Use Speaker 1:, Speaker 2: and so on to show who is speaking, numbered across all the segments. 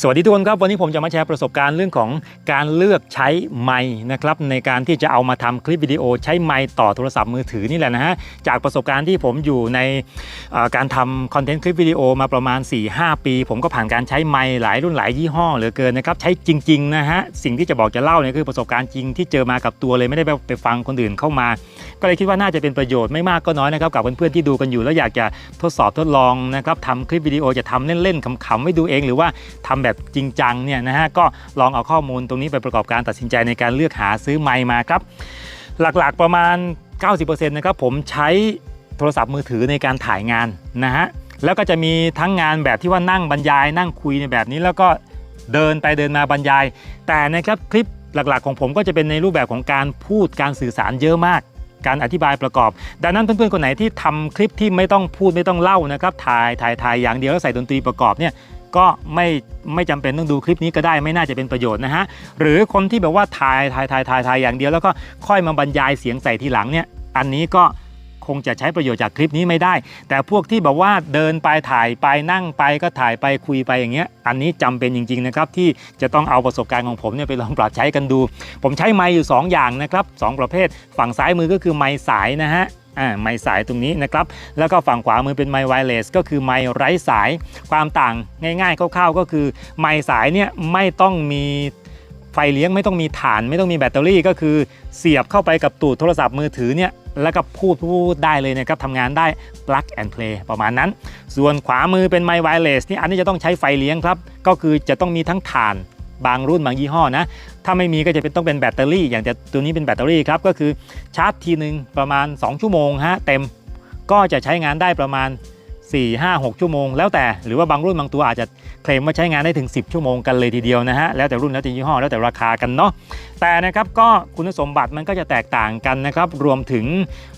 Speaker 1: สวัสดีทุกคนครับ วันนี้ผมจะมาแชร์ประสบการณ์เรื่องของการเลือกใช้ไมค์นะครับในการที่จะเอามาทำคลิปวิดีโอใช้ไมค์ต่อโทรศัพท์มือถือนี่แหละนะฮะจากประสบการณ์ที่ผมอยู่ในการทำคอนเทนต์คลิปวิดีโอมาประมาณ 4-5 ปี ผมก็ผ่านการใช้ไมค์หลายรุ่นหลายยี่ห้อเหลือเกินนะครับใช้จริงๆนะฮะสิ่งที่จะบอกจะเล่าเนี่ยคือประสบการณ์จริงที่เจอมากับตัวเลยไม่ได้ไปไปฟังคนอื่นเข้ามา ก็เลยคิดว่าน่าจะเป็นประโยชน์ไม่มากก็น้อยนะครับกับเพื่อนๆที่ดูกันอยู่แล้วอยากจะทดสอบทดลองนะครับทำคลิปวิดีโอจะทำเล่นๆขำๆไม่ดูเองหรือว่าทำแบบจริงจังเนี่ยนะฮะก็ลองเอาข้อมูลตรงนี้ไปประกอบการตัดสินใจในการเลือกหาซื้อไมค์มาครับ หลักๆประมาณ 90%นะครับผมใช้โทรศัพท์มือถือในการถ่ายงานนะฮะแล้วก็จะมีทั้งงานแบบที่ว่านั่งบรรยาย นั่งคุยในแบบนี้แล้วก็เดินไปเดินมาบรรยาย แต่นะครับคลิปหลักๆ ของผมก็จะเป็นในรูปแบบของการพูดการสื่อสารเยอะมาก การอธิบายประกอบ ดังนั้นเพื่อนๆคนไหนที่ทำคลิปที่ไม่ต้องพูดไม่ต้องเล่านะครับถ่ายถ่ายถ่ายอย่างเดียวแล้วใส่ดนตรีประกอบเนี่ย ก็ไม่ไม่จำเป็นต้องดูคลิปนี้ก็ได้ไม่น่าจะเป็นประโยชน์นะฮะหรือคนที่แบบว่าถ่ายถ่ายถ่ายถ่ายถ่ายอย่างเดียวแล้วก็ค่อยมาบรรยายเสียงใส่ทีหลังเนี่ยอันนี้ก็คงจะใช้ประโยชน์จากคลิปนี้ไม่ได้ แต่พวกที่แบบว่าเดินไปถ่ายไปนั่งไปก็ถ่ายไปคุยไปอย่างเงี้ย อันนี้จำเป็นจริงๆนะครับที่จะต้องเอาประสบการณ์ของผมเนี่ยไปลองปรับใช้กันดู ผมใช้ไมค์อยู่ 2 อย่างนะครับสองประเภท ฝั่งซ้ายมือก็คือไมค์สายนะฮะ อ่าไมค์สายตรงนี้นะครับ แล้วก็ฝั่งขวามือเป็นไมค์ไวเลสก็คือไมค์ไร้สาย ความต่างง่ายๆคร่าวๆ ก็คือไมค์สายเนี่ยไม่ต้องมีไฟเลี้ยงไม่ต้องมีฐานไม่ต้องมีแบตเตอรี่ก็คือเสียบเข้าไปกับตูดโทรศัพท์มือถือเนี่ยแล้วก็พูดพูดได้เลยนะครับทำงานได้ plug and play ประมาณนั้น ส่วนขวามือเป็นไมค์ไวเลสนี่อันนี้จะต้องใช้ไฟเลี้ยงครับ ก็คือจะต้องมีทั้งฐาน บางรุ่นบางยี่ห้อนะ ถ้าไม่มีก็จะเป็นต้องเป็นแบตเตอรี่ อย่างแต่ตัวนี้เป็นแบตเตอรี่ครับ ก็คือชาร์จทีหนึ่งประมาณ 2 ชั่วโมงฮะเต็ม ก็จะใช้งานได้ประมาณ 4 5 6 ชั่วโมง แล้วแต่หรือว่าบางรุ่นบางตัวอาจจะเคลมว่าใช้งานได้ถึง 10 ชั่วโมงกันเลยทีเดียวนะฮะแล้วแต่รุ่นแล้วแต่ยี่ห้อแล้วแต่ราคากันเนาะแต่นะครับก็คุณสมบัติมันก็จะแตกต่างกันนะครับรวมถึง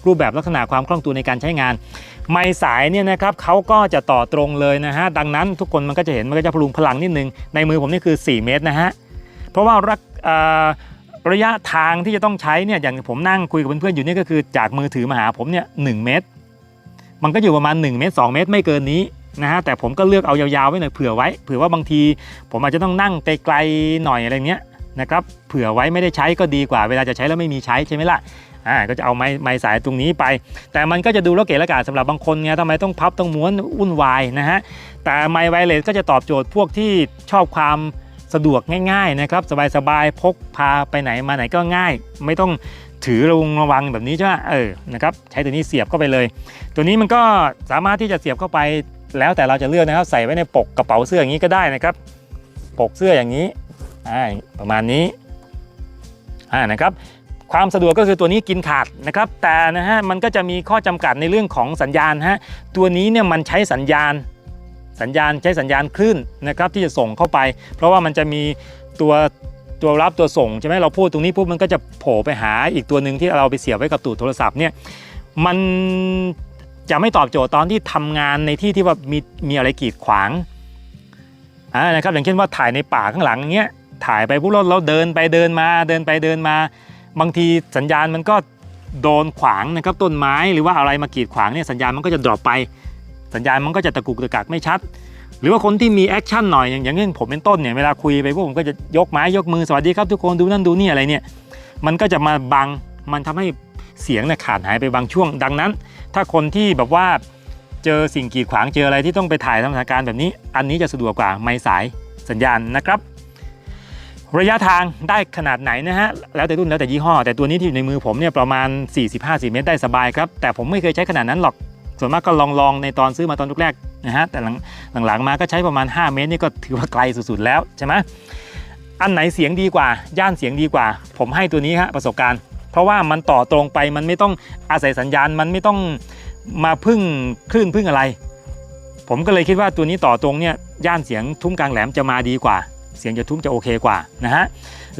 Speaker 1: รูปแบบลักษณะความคล่องตัวในการใช้งาน ไม้สายเนี่ยนะครับเขาก็จะต่อตรงเลยนะฮะดังนั้นทุกคนมันก็จะเห็นมันก็จะพลุงพลังนิดนึงในมือผมนี่คือ 4 เมตรนะฮะเพราะว่ารักระยะทางที่จะต้องใช้เนี่ยอย่างผมนั่งคุยกับเพื่อนๆอยู่นี่ก็คือจากมือถือมาหาผมเนี่ยหเมตร มันก็อยู่ประมาณ1เมตร2เมตรไม่เกินนี้นะฮะแต่ผมก็เลือกเอายาวๆไว้หน่อยเผื่อไว้เผื่อว่าบางที ผมอาจจะต้องนั่งไกลๆหน่อยอะไรเงี้ยนะครับเผื่อไว้ไม่ได้ใช้ก็ดีกว่า เวลาจะใช้แล้วไม่มีใช้ใช่ไหมล่ะอ่าก็จะเอาไม้ไม้สายตรงนี้ไป แต่มันก็จะดูแล้วเก๋ละกาสำหรับบางคนไงทำไมต้องพับต้องม้วนวุ่นวายนะฮะแต่ไมค์ไวเลสก็จะตอบโจทย์พวกที่ชอบความสะดวกง่ายๆนะครับสบายๆพกพาไปไหนมาไหนก็ง่าย ไม่ต้อง ถือระวงระวังแบบนี้ใช่ไหมเออนะครับใช้ตัวนี้เสียบเข้าไปเลย ตัวนี้มันก็สามารถที่จะเสียบเข้าไปแล้วแต่เราจะเลือกนะครับ ใส่ไว้ในปกกระเป๋าเสื้ออย่างนี้ก็ได้นะครับ ปกเสื้ออย่างนี้อ่าประมาณนี้อ่านะครับความสะดวกก็คือตัวนี้กินขาดนะครับ แต่นะฮะมันก็จะมีข้อจำกัดในเรื่องของสัญญาณฮะตัวนี้เนี่ยมันใช้สัญญาณ สัญญาณใช้สัญญาณคลื่นนะครับที่จะส่งเข้าไป เพราะว่ามันจะมีตัว ตัวรับตัวส่งใช่ไหมเราพูดตรงนี้ปุ๊บมันก็จะโผล่ไปหาอีกตัวหนึ่งที่เราไปเสียบไว้กับตูดโทรศัพท์เนี่ยมันจะไม่ตอบโจทย์ตอนที่ทำงานในที่ที่ว่ามีมีอะไรกีดขวางอ่านะครับอย่างเช่นว่าถ่ายในป่าข้างหลังอย่างเงี้ยถ่ายไปปุ๊บเราเราเดินไปเดินมาเดินไปเดินมา บางทีสัญญาณมันก็โดนขวางนะครับต้นไม้หรือว่าอะไรมากีดขวางเนี่ยสัญญาณมันก็จะดรอปไป สัญญาณมันก็จะตะกุกตะกักไม่ชัด หรือว่าคนที่มีแอคชั่นหน่อยอย่างอย่างเช่นผมเป็นต้นเนี่ยเวลาคุยไปพวกผมก็จะยกไม้ยกมือสวัสดีครับทุกคนดูนั่นดูนี่อะไรเนี่ยมันก็จะมาบังมันทำให้เสียงเนี่ยขาดหายไปบางช่วง ดังนั้น ถ้าคนที่แบบว่าเจอสิ่งกีดขวางเจออะไรที่ต้องไปถ่ายทำสถานการณ์แบบนี้ อันนี้จะสะดวกกว่าไม้สายสัญญาณนะครับ ระยะทางได้ขนาดไหนนะฮะแล้วแต่รุ่นแล้วแต่ยี่ห้อ แต่ตัวนี้ที่อยู่ในมือผมเนี่ยประมาณ 45เมตรได้สบายครับแต่ผมไม่เคยใช้ขนาดนั้นหรอกส่วนมากก็ลองๆในตอนซื้อมาตอนแรก นะฮะแต่หลังๆมาก็ใช้ประมาณ 5 เมตรนี่ก็ถือว่าไกลสุดๆแล้วใช่ไหมอันไหนเสียงดีกว่า ย่านเสียงดีกว่า ผมให้ตัวนี้ฮะประสบการณ์ เพราะว่ามันต่อตรงไปมันไม่ต้องอาศัยสัญญาณมันไม่ต้องมาพึ่งคลื่นพึ่งอะไร ผมก็เลยคิดว่าตัวนี้ต่อตรงเนี่ยย่านเสียงทุ้มกลางแหลมจะมาดีกว่า เสียงจะทุ้มจะโอเคกว่านะฮะ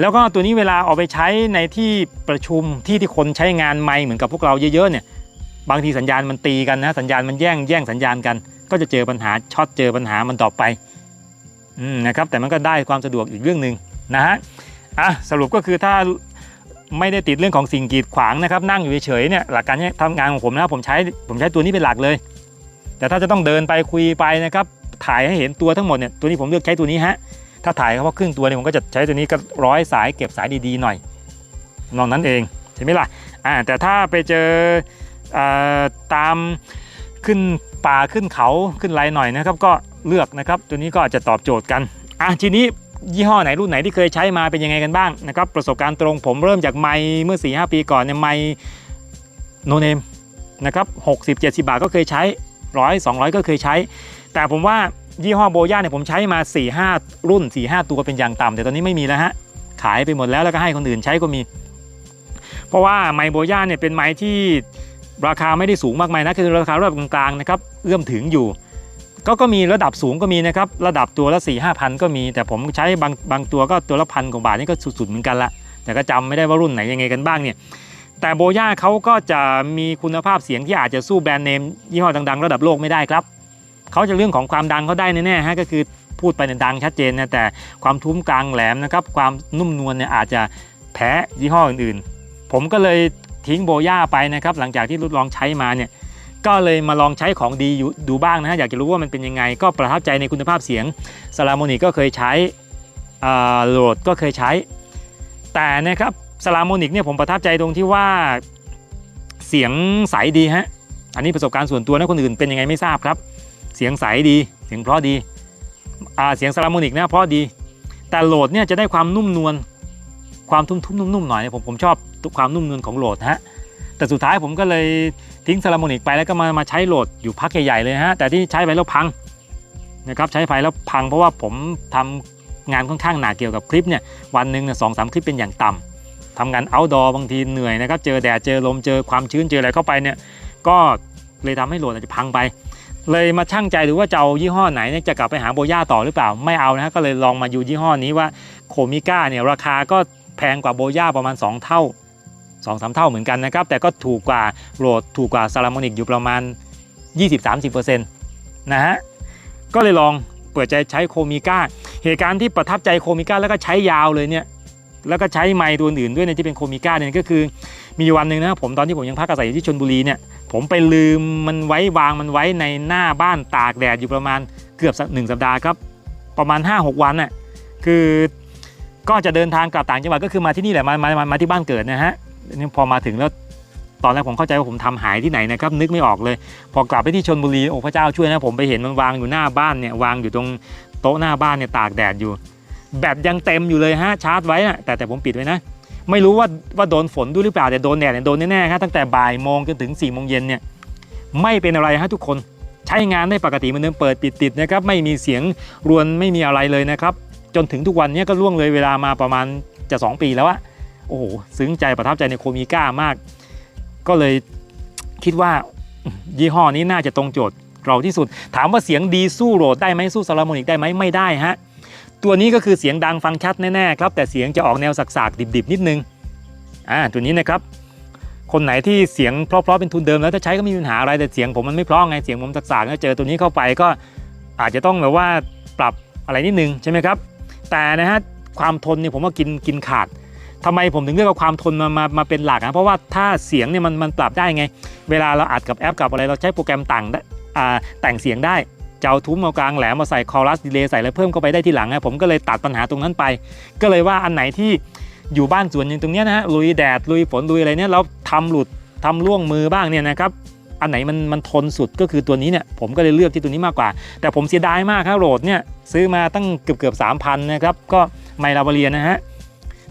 Speaker 1: แล้วก็ตัวนี้เวลาเอาไปใช้ในที่ประชุมที่ที่คนใช้งานไมค์เหมือนกับพวกเราเยอะๆเนี่ยบางทีสัญญาณมันตีกันนะสัญญาณมันแย่งแย่งสัญญาณกัน ก็จะเจอปัญหาช็อตเจอปัญหามันต่อไปอนะครับแต่มันก็ได้ความสะดวกอีกเรื่องหนึ่งนะฮะอะสรุปก็คือถ้าไม่ได้ติดเรื่องของสิ่งกีดขวางนะครับ นั่งอยู่เฉยๆเนี่ยหลักการทำงานของผมนะผมใช้ผมใช้ตัวนี้เป็นหลักเลย แต่ถ้าจะต้องเดินไปคุยไปนะครับถ่ายให้เห็นตัวทั้งหมดเนี่ยตัวนี้ผมเลือกใช้ตัวนี้ฮะถ้าถ่ายเฉพาะครึ่งตัวเนี่ยผมก็จะใช้ตัวนี้ก็ร้อยสายเก็บสายดีๆหน่อยนอกนั้นเองใช่ไหมล่ะอ่าแต่ถ้าไปเจออตาม ขึ้นป่าขึ้นเขาขึ้นไรหน่อยนะครับ ก็เลือกนะครับ ตัวนี้ก็อาจจะตอบโจทย์กันอะทีนี้ยี่ห้อไหนรุ่นไหนที่เคยใช้มาเป็นยังไงกันบ้างนะครับประสบการณ์ตรงผมเริ่มจากไมค์เมื่อ4-5ปีก่อนเนี่ยไมค์โนเนมนะครับ60-70บเจ็ดสิบาทก็เคยใช้ร้อย200ก็เคยใช้ แต่ผมว่ายี่ห้อโบย่าเนี่ยผมใช้มา4-5รุ่น4-5ตัวเป็นอย่างต่ำแต่ตอนนี้ไม่มีแล้วฮะขายไปหมดแล้วแล้วก็ให้คนอื่นใช้ก็มี เพราะว่าไมค์โบย่าเนี่ยเป็นไมค์ที่ ราคาไม่ได้สูงมากมายนะคือราคาระดับกลางๆนะครับเอื้อมถึงอยู่ ก็ก็มีระดับสูงก็มีนะครับระดับตัวละ4ี่ห้าพันก็มี แต่ผมใช้บางบางตัวก็ตัวละพันกว่าบาทนี่ก็สุดๆเหมือนกันละแต่ก็จำไม่ได้ว่ารุ่นไหนยังไงกันบ้างเนี่ยแต่โบย่าเขาก็จะมีคุณภาพเสียงที่อาจจะสู้แบรนด์เนมยี่ห้อดังๆ ระดับโลกไม่ได้ครับเขาจะเรื่องของความดังเขาได้แน่ๆฮะก็คือพูดไปในดังชัดเจนนะแต่ความทุ้มกลางแหลมนะครับความนุ่มนวลเนี่ยอาจจะแพ้ยี่ห้ออื่นๆ ผมก็เลย ทิ้งโบย่าไปนะครับหลังจากที่ทดลองใช้มาเนี่ยก็เลยมาลองใช้ของดีดูบ้างนะฮะอยากจะรู้ว่ามันเป็นยังไง ก็ประทับใจในคุณภาพเสียงสลาโมนิกก็เคยใช้โหลดก็เคยใช้ แต่นะครับสลาโมนิกเนี่ยผมประทับใจตรงที่ว่าเสียงใสดีฮะอันนี้ประสบการณ์ส่วนตัวนะคนอื่นเป็นยังไงไม่ทราบครับ เสียงใสดีเสียงเพราะดีเสียงสลาโมนิกนะเพราะดี แต่โหลดเนี่ยจะได้ความนุ่มนวลความทุ่มๆนุ่มๆหน่อยผมผมชอบ ความนุ่มนวลของโหลดฮะแต่สุดท้ายผมก็เลยทิ้งซาลาโมนิกไปแล้วก็มามาใช้โหลดอยู่พักใหญ่ๆเลยฮะแต่ที่ใช้ไปแล้วพังนะครับใช้ไปแล้วพังเพราะว่าผมทำงานค่อนข้างหนักเกี่ยวกับคลิปเนี่ยวันหนึ่งเนี่ยสองสามคลิปเป็นอย่างต่ำทำงาน outdoor บางทีเหนื่อยนะครับเจอแดดเจอลมเจอความชื้นเจออะไรเข้าไปเนี่ยก็เลยทำให้โหลดอาจจะพังไป เลยมาช่างใจดูว่าจะเอายี่ห้อไหนเนี่ยจะกลับไปหาโบย่าต่อหรือเปล่าไม่เอานะฮะก็เลยลองมาอยู่ยี่ห้อนี้ว่าโคมิก้าเนี่ยราคาก็แพงกว่าโบย่าประมาณ 2 เท่า 2-3สเท่าเหมือนกันนะครับ แต่ก็ถูกกว่าโหลดถูกกว่าซาลามอนิกอยู่ประมาณ 20-30%นะฮะ ก็เลยลองเปิดใจใช้โคมิก้า เหตุการณ์ที่ประทับใจโคมิก้าแล้วก็ใช้ยาวเลยเนี่ย แล้วก็ใช้ไมค์ตัวอื่นด้วยเนี่ยที่เป็นโคมิก้าเนี่ยก็คือ มีวันหนึ่งนะผมตอนที่ผมยังพักอาศัยอยู่ที่ชนบุรีเนี่ย ผมไปลืมมันไว้วางมันไว้ในหน้าบ้านตากแดดอยู่ประมาณเกือบหนึ่งสัปดาห์ครับ ประมาณ 5-6 วันน่ะ คือก็จะเดินทางกลับต่างจังหวัดก็คือมาที่นี่แหละมามามามาที่บ้านเกิดนะฮะ นี่พอมาถึงแล้วตอนแรกผมเข้าใจว่าผมทำหายที่ไหนนะครับนึกไม่ออกเลย พอกลับไปที่ชนบุรีโอ้พระเจ้าช่วยนะผมไปเห็นมันวางอยู่หน้าบ้านเนี่ยวางอยู่ตรงโต๊ะหน้าบ้านเนี่ยตากแดดอยู่ แบตยังเต็มอยู่เลยฮะชาร์จไว้นะแต่แต่ผมปิดไว้นะ ไม่รู้ว่าว่าโดนฝนด้วยหรือเปล่าแต่โดนแดดเนี่ยโดนแน่ๆครับตั้งแต่บ่ายโมงจนถึง4ี่โมงเย็นเนี่ยไม่เป็นอะไรฮะทุกคนใช้งานได้ปกติเหมือนเดิมเปิดปิดติดนะครับไม่มีเสียงรวนไม่มีอะไรเลยนะครับจนถึงทุกวันนี้ก็ล่วงเลยเวลามาประมาณจะ 2 ปีแล้วอะ โอ้โหซึ้งใจประทับใจในโคมิก้ามาก ก็เลยคิดว่ายี่ห้อนี้น่าจะตรงโจทย์เราที่สุด ถามว่าเสียงดีสู้โรดได้ไหมสู้ซาลาโมนิกได้ไหมไม่ได้ฮะตัวนี้ก็คือเสียงดังฟังชัดแน่ๆครับ แต่เสียงจะออกแนวสักๆดิบๆ นิดนึงอ่าตัวนี้นะครับคนไหนที่เสียงเพราะๆเป็นทุนเดิมแล้วถ้าใช้ก็ไม่มีปัญหาอะไรแต่เสียงผมมันไม่เพราะไงเสียงผมสักๆแล้วเจอตัวนี้เข้าไปก็อาจจะต้องแบบว่าปรับอะไรนิดนึงใช่ไหมครับ แต่นะฮะความทนเนี่ยผมว่ากินกินขาด ทำไมผมถึงเลือกเอาความทนมามามาเป็นหลักนะเพราะว่าถ้าเสียงเนี่ยมันมันปรับได้ไง เวลาเราอัดกับแอปกับอะไรเราใช้โปรแกรมต่างได้แต่งเสียงได้จะเอาทุ้มเอากลางแหลมมาใส่คอรัสดีเลย์ใส่แล้วเพิ่มเข้าไปได้ที่หลังนะผมก็เลยตัดปัญหาตรงนั้นไป ก็เลยว่าอันไหนที่อยู่บ้านสวนอย่างตรงเนี้ยนะฮะลุยแดดลุยฝนลุยอะไรเนี่ยเราทำหลุดทำล่วงมือบ้างเนี่ยนะครับอันไหนมันมันทนสุดก็คือตัวนี้เนี่ยผมก็เลยเลือกที่ตัวนี้มากกว่า แต่ผมเสียดายมากครับโหลดเนี่ยซื้อมาตั้งเกือบเกือบสามพันนะครับก็ไมลาบาเรียนะฮะ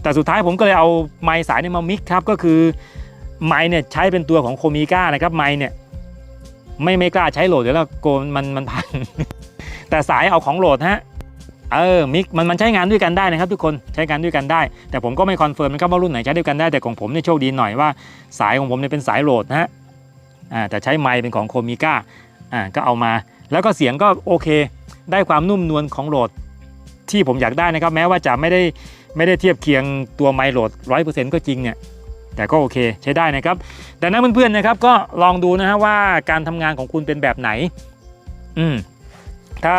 Speaker 1: แต่สุดท้ายผมก็เลยเอาไม้สายนี่มามิกครับก็คือไม้เนี่ยใช้เป็นตัวของโคมิก้านะครับไม้เนี่ยไม่ไม่กล้าใช้โหลดเดี๋ยวแล้วโกนมันมันพังแต่สายเอาของโหลดฮะเออมิกมันมันใช้งานด้วยกันได้นะครับ ทุกคนใช้งานด้วยกันได้ แต่ผมก็ไม่คอนเฟิร์มนะครับว่ารุ่นไหนใช้ด้วยกันได้แต่ของผมเนี่ยโชคดีหน่อยว่าสายของผมเนี่ยเป็นสายโหลดนะฮะอ่าแต่ใช้ไม้เป็นของโคมิก้าอ่าก็เอามา แล้วก็เสียงก็โอเค ได้ความนุ่มนวลของโหลดที่ผมอยากได้นะครับ แม้ว่าจะไม่ได้ ไม่ได้เทียบเคียงตัวไมโลด100%ก็จริงเนี่ยแต่ก็โอเคใช้ได้นะครับดังนั้นเพื่อนๆนะครับก็ลองดูนะฮะว่าการทำงานของคุณเป็นแบบไหนอืมถ้า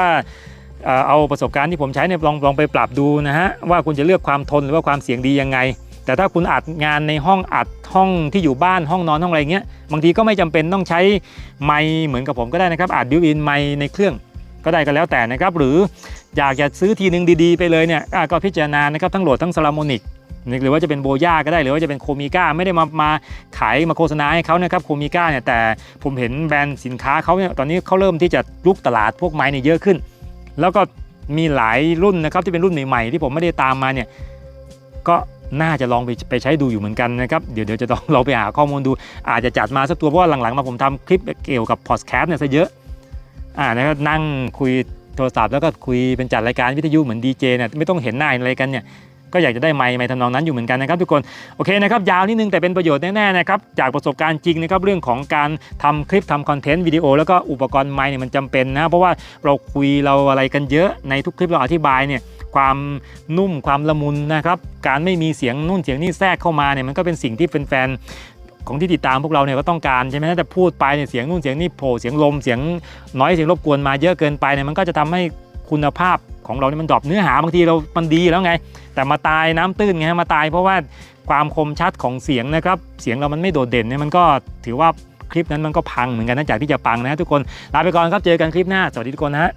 Speaker 1: เอาประสบการณ์ที่ผมใช้เนี่ยลองลองไปปรับดูนะฮะว่าคุณจะเลือกความทนหรือว่าความเสียงดียังไง แต่ถ้าคุณอัดงานในห้องอัดห้องที่อยู่บ้านห้องนอนห้องอะไรเงี้ยบางทีก็ไม่จำเป็นต้องใช้ไมเหมือนกับผมก็ได้นะครับอัดบิวอินไมในเครื่อง ก็ได้ก็แล้วแต่นะครับ หรืออยากจะซื้อทีนึงดีๆไปเลยเนี่ยก็พิจารณานะครับทั้งโหลดทั้งซาลามอนิกหรือว่าจะเป็นโบย่าก็ได้หรือว่าจะเป็นโคมิก้าไม่ได้มามาขายมาโฆษณาให้เขานะครับโคมิก้าเนี่ยแต่ผมเห็นแบรนด์สินค้าเขาเนี่ยตอนนี้เขาเริ่มที่จะลุกตลาดพวกไม้เนี่ยเยอะขึ้น แล้วก็มีหลายรุ่นนะครับที่เป็นรุ่นใหม่ๆที่ผมไม่ได้ตามมาเนี่ยก็น่าจะลองไปไปใช้ดูอยู่เหมือนกันนะครับ เดี๋ยวเดี๋ยวจะต้องเราไปหาข้อมูลดู อาจจะจัดมาสักตัวเพราะว่าหลังๆมาผมทำคลิปเกี่ยวกับพอดแคสต์เนี่ยซะเยอะ อ่านะครับนั่งคุยโทรศัพท์แล้วก็คุยเป็นจัดรายการวิทยุเหมือนดีเจเนี่ยไม่ต้องเห็นหน้าอะไรกันเนี่ยก็อยากจะได้ไมค์ไมค์ทำนองนั้นอยู่เหมือนกันนะครับทุกคนโอเคนะครับยาวนิดนึงแต่เป็นประโยชน์แน่ๆนะครับจากประสบการณ์จริงนะครับเรื่องของการทำคลิปทำคอนเทนต์วิดีโอแล้วก็อุปกรณ์ไมค์เนี่ยมันจำเป็นนะเพราะว่าเราคุยเราอะไรกันเยอะในทุกคลิปเราอธิบายเนี่ยความนุ่มความละมุนนะครับการไม่มีเสียงนู่นเสียงนี่แทรกเข้ามาเนี่ยมันก็เป็นสิ่งที่แฟน ของที่ติดตามพวกเราเนี่ยก็ต้องการใช่ไหมแต่พูดไปเนี่ยเสียงนู่นเสียงนี่โผล่เสียงลมเสียงน้อยเสียงรบกวนมาเยอะเกินไปเนี่ยมันก็จะทำให้คุณภาพของเราเนี่ยมันดรอปเนื้อหาบางทีเรา มันดีแล้วไง แต่มาตายน้ำตื้นไงมาตายเพราะว่าความคมชัดของเสียงนะครับเสียงเรามันไม่โดดเด่นเนี่ยมันก็ถือว่าคลิปนั้นมันก็พังเหมือนกันนะจากที่จะปังนะทุกคนลาไปก่อนครับเจอกันคลิปหน้าสวัสดีทุกคนนะฮะ